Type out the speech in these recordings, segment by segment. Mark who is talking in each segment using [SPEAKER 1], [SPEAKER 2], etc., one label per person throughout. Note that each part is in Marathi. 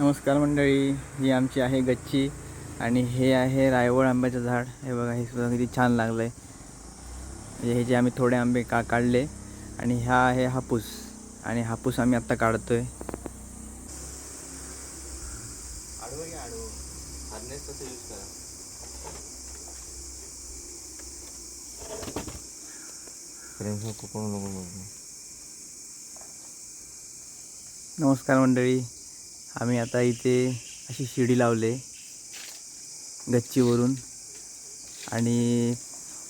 [SPEAKER 1] नमस्कार मंडळी ही आमची आहे गच्ची आणि हे आहे रायवळ आंब्याचं झाड. हे बघा हे सुद्धा किती छान लागलं आहे म्हणजे हे जे आम्ही थोडे आंबे का काढले आणि हा आहे हापूस. आणि हापूस आम्ही आत्ता
[SPEAKER 2] कोण नको
[SPEAKER 1] नमस्कार मंडळी. आम्ही आता इथे अशी शिडी लावले गच्चीवरून. आणि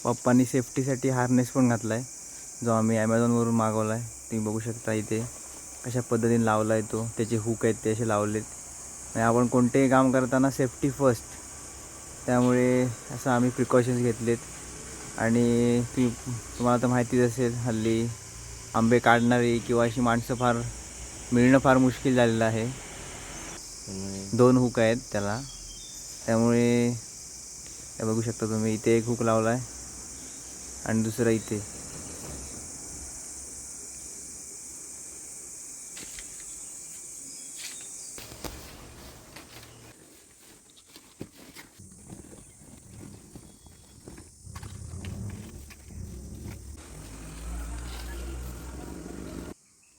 [SPEAKER 1] पप्पांनी सेफ्टीसाठी हार्नेस पण घातला आहे जो आम्ही ॲमेझॉनवरून मागवला आहे तुम्ही बघू शकता इथे कशा पद्धतीने लावला आहे तो त्याचे हुक आहेत ते असे लावलेत. आणि आपण कोणतेही काम करताना सेफ्टी फर्स्ट त्यामुळे असं आम्ही प्रिकॉशन्स घेतलेत. आणि ती तुम्हाला तर माहितीच असेल हल्ली आंबे काढणारी किंवा अशी माणसं फार मिळणं फार मुश्किल झालेलं आहे. दोन हुक आहेत त्याला. त्यामुळे हे बघू शकता तुम्ही इथे एक हुक लावला आहे आणि दुसरा इथे.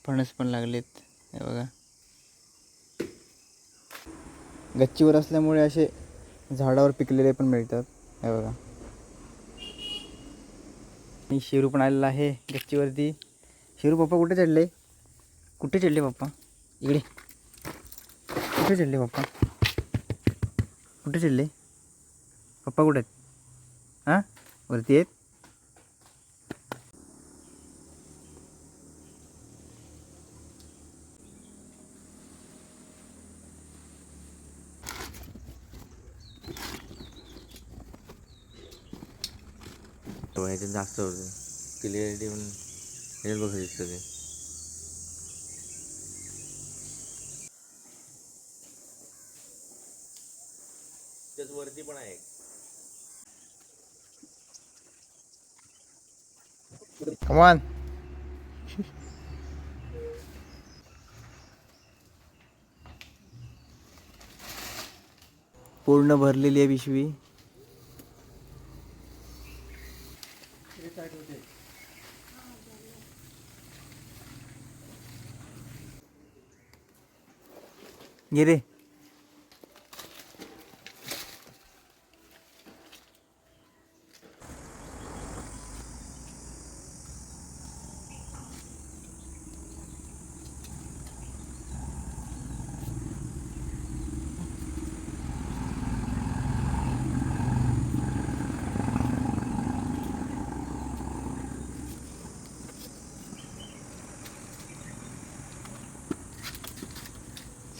[SPEAKER 1] फणस पण लागलेत हे बघा. गच्चीवर असल्यामुळे असे झाडावर पिकलेले पण मिळतात. हे बघा. मी शिरू पण आलेला आहे गच्चीवरती. शिरू पप्पा कुठे चढले? कुठे चढले पप्पा? इकडे. कुठे चढले पप्पा? कुठे चढले? पप्पा कुठे आहेत? हां? वरती आहेत?
[SPEAKER 2] तो ह्याच्यात जास्त होतं. क्लिअरिटी पण ह्याच्यात बघा दिसतं ते. त्याच वरती पण आहे
[SPEAKER 1] कमान पूर्ण भरलेली आहे पिशवी. Nhìn đi.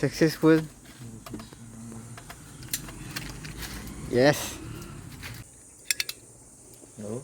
[SPEAKER 2] Successful. Yes. No.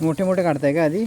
[SPEAKER 1] मोठे मोठे काढताय का आधी?